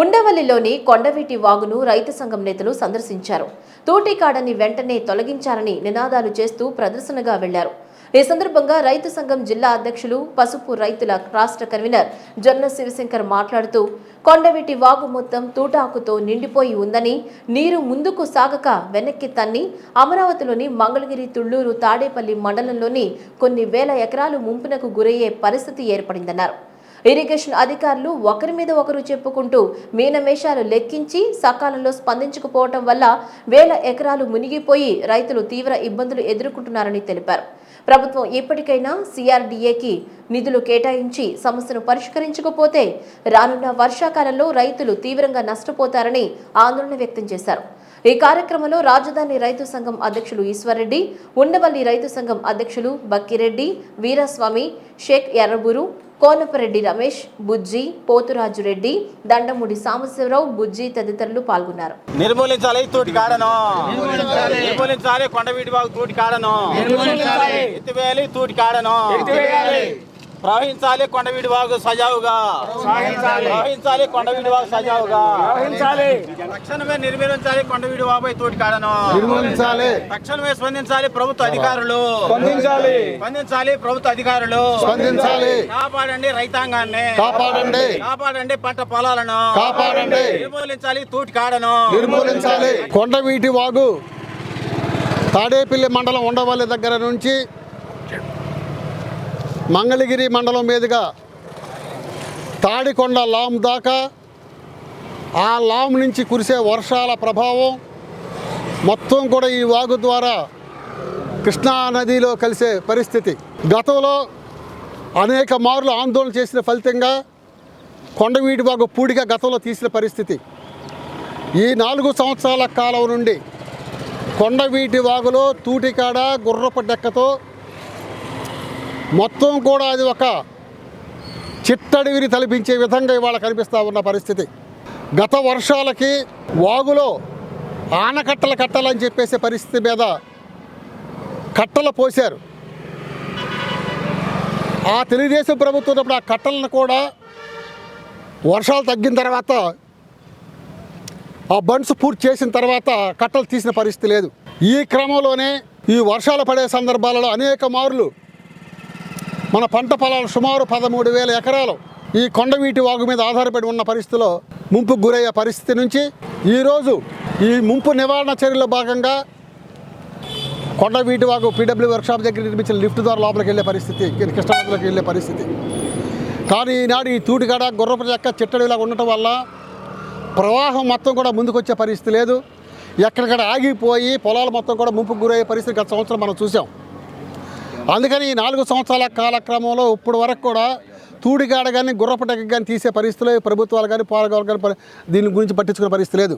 ఉండవల్లిలోని కొండవీటి వాగును రైతు సంఘం నేతలు సందర్శించారు. తోటికాడని వెంటనే తొలగించాలని నినాదాలు చేస్తూ ప్రదర్శనగా వెళ్ళారు. ఈ సందర్భంగా రైతు సంఘం జిల్లా అధ్యక్షులు పసుపు రైతుల రాష్ట్ర కన్వీనర్ జొన్న శివశంకర్ మాట్లాడుతూ కొండవీటి వాగు మొత్తం తూటాకుతో నిండిపోయి ఉందని నీరు ముందుకు సాగక వెనక్కి తన్ని అమరావతిలోని మంగళగిరి తుళ్ళూరు తాడేపల్లి మండలంలోని కొన్ని వేల ఎకరాలు ముంపునకు గురయ్యే పరిస్థితి ఏర్పడిందన్నారు. ఇరిగేషన్ అధికారులు ఒకరి మీద ఒకరు చెప్పుకుంటూ మీనమేషాలు లెక్కించి సకాలంలో స్పందించకపోవటం వల్ల వేల ఎకరాలు మునిగిపోయి రైతులు తీవ్ర ఇబ్బందులు ఎదుర్కొంటున్నారని తెలిపారు. ప్రభుత్వం ఇప్పటికైనా సిఆర్డీఏకి నిధులు కేటాయించి సమస్యను పరిష్కరించకపోతే రానున్న వర్షాకాలంలో రైతులు తీవ్రంగా నష్టపోతారని ఆందోళన వ్యక్తం చేశారు. ఈ కార్యక్రమంలో రాజధాని రైతు సంఘం అధ్యక్షులు ఈశ్వర్రెడ్డి ఉండవల్లి రైతు సంఘం అధ్యక్షులు బక్కిరెడ్డి వీరస్వామి షేక్ ఎర్రబూరు కోనపరెడ్డి రమేష్ బుజ్జి పోతురాజు రెడ్డి దండముడి సాంబశివరావు బుజ్జి తదితరులు పాల్గొన్నారు. నిర్మూలించాలి తోటి కాడను. నిర్మూలించాలి. కొండవీటి బాగు తోటి కాడను. ఎత్తివేయాలి తోటి కాడను. ప్రవహించాలి కొండవీటి బాగు సజావుగా. ప్రవహించాలి. కొండవీటి బాగు సజావుగా. తక్షణమే నిర్మూలించాలి కొండవీటి బాబు తోటి కాడను. నిర్మూలించాలి. తక్షణమే స్పందించాలి ప్రభుత్వ అధికారులు. స్పందించాలి. స్పందించాలి ప్రభుత్వ అధికారులు. స్పందించాలి. కాపాడండి రైతాంగాన్ని. కాపాడండి. కాపాడండి పంట పొలాలను. కాపాడండి. నిర్మూలించాలి తోటి కాడను. నిర్మూలించాలి. కొండవీటి వాగు తాడేపల్లి మండలం ఉండవల్లి దగ్గర నుంచి మంగళగిరి మండలం మీదుగా తాడికొండ లామ్ దాకా ఆ లామ్ నుంచి కురిసే వర్షాల ప్రభావం మొత్తం కూడా ఈ వాగు ద్వారా కృష్ణా నదిలో కలిసే పరిస్థితి. గతంలో అనేక మార్లు ఆందోళన చేసిన ఫలితంగా కొండవీటి వాగు పూడిగా గతంలో తీసిన పరిస్థితి. ఈ నాలుగు సంవత్సరాల కాలం నుండి కొండవీటి వాగులో తూటికాడ గుర్రపు డెక్కతో మొత్తం కూడా అది ఒక చిట్టడివిని తలపించే విధంగా ఇవాళ కనిపిస్తూ ఉన్న పరిస్థితి. గత వర్షాలకి వాగులో ఆనకట్టలు కట్టాలని చెప్పేసే పరిస్థితి మీద కట్టలు పోశారు. ఆ తెలుగుదేశం ప్రభుత్వం ఉన్నప్పుడు ఆ కట్టలను కూడా వర్షాలు తగ్గిన తర్వాత ఆ బండ్స్ పూర్తి చేసిన తర్వాత కట్టలు తీసిన పరిస్థితి లేదు. ఈ క్రమంలోనే ఈ వర్షాలు పడే సందర్భాలలో అనేక మార్లు మన పంట పొలాలు సుమారు పదమూడు వేల ఎకరాలు. ఈ కొండవీటి వాగు మీద ఆధారపడి ఉన్న పరిస్థితిలో ముంపుకు గురయ్యే పరిస్థితి నుంచి ఈరోజు ఈ ముంపు నివారణ చర్యలో భాగంగా కొండవీటి వాగు పీడబ్ల్యూ వర్క్షాప్ దగ్గర నిర్మించిన లిఫ్ట్ ద్వారా లోపలికి వెళ్ళే పరిస్థితి కృష్ణానదిలోకి వెళ్ళే పరిస్థితి. కానీ ఈనాడు ఈ తూటిగాడ గుర్రపు చెక్క చిట్టడిలా ఉండటం వల్ల ప్రవాహం మొత్తం కూడా ముందుకొచ్చే పరిస్థితి లేదు. ఎక్కడికక్కడ ఆగిపోయి పొలాలు మొత్తం కూడా ముంపుకు గురయ్యే పరిస్థితి గత సంవత్సరం మనం చూసాం. అందుకని ఈ నాలుగు సంవత్సరాల కాలక్రమంలో ఇప్పుడు వరకు కూడా తూడిగాడ కానీ గుర్రపటకి కానీ తీసే పరిస్థితులు ప్రభుత్వాలు కానీ పాలకవర్గాలు కానీ దీని గురించి పట్టించుకునే పరిస్థితి లేదు.